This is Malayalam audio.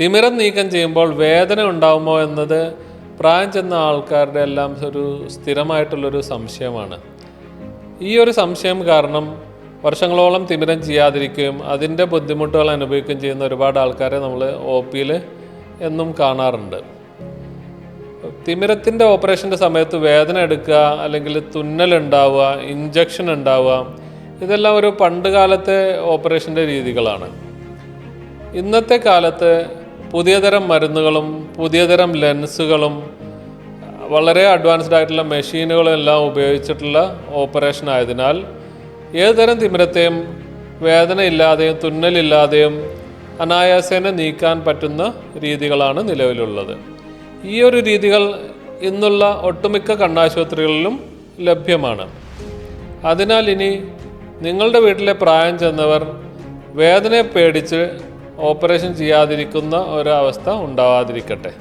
തിമിരം നീക്കം ചെയ്യുമ്പോൾ വേദന ഉണ്ടാകുമോ എന്നത് പ്രായം ചെന്ന ആൾക്കാരുടെ എല്ലാം ഒരു സ്ഥിരമായിട്ടുള്ളൊരു സംശയമാണ്. ഈ ഒരു സംശയം കാരണം വർഷങ്ങളോളം തിമിരം ചെയ്യാതിരിക്കുകയും അതിന്റെ ബുദ്ധിമുട്ടുകൾ അനുഭവിക്കുകയും ചെയ്യുന്ന ഒരുപാട് ആൾക്കാരെ നമ്മൾ ഒ പിയിൽ എന്നും കാണാറുണ്ട്. തിമിരത്തിന്റെ ഓപ്പറേഷന്റെ സമയത്ത് വേദന എടുക്കുക അല്ലെങ്കിൽ തുന്നൽ ഉണ്ടാവുക ഇഞ്ചക്ഷൻ ഉണ്ടാവുക ഇതെല്ലാം ഒരു പണ്ട് കാലത്തെ ഓപ്പറേഷന്റെ രീതികളാണ്. ഇന്നത്തെ കാലത്ത് പുതിയ തരം മരുന്നുകളും പുതിയ തരം ലെൻസുകളും വളരെ അഡ്വാൻസ്ഡ് ആയിട്ടുള്ള മെഷീനുകളും എല്ലാം ഉപയോഗിച്ചിട്ടുള്ള ഓപ്പറേഷൻ ആയതിനാൽ ഏതുതരം തിമിരത്തെയും വേദനയില്ലാതെയും തുന്നലില്ലാതെയും അനായാസേന നീക്കാൻ പറ്റുന്ന രീതികളാണ് നിലവിലുള്ളത്. ഈ ഒരു രീതികൾ ഇന്നുള്ള ഒട്ടുമിക്ക കണ്ണാശുപത്രികളിലും ലഭ്യമാണ്. അതിനാൽ ഇനി നിങ്ങളുടെ വീട്ടിലെ പ്രായം ചെന്നവർ വേദനയെ പേടിച്ച് ഓപ്പറേഷൻ ചെയ്യാതിരിക്കുന്ന ഒരവസ്ഥ ഉണ്ടാവാതിരിക്കട്ടെ.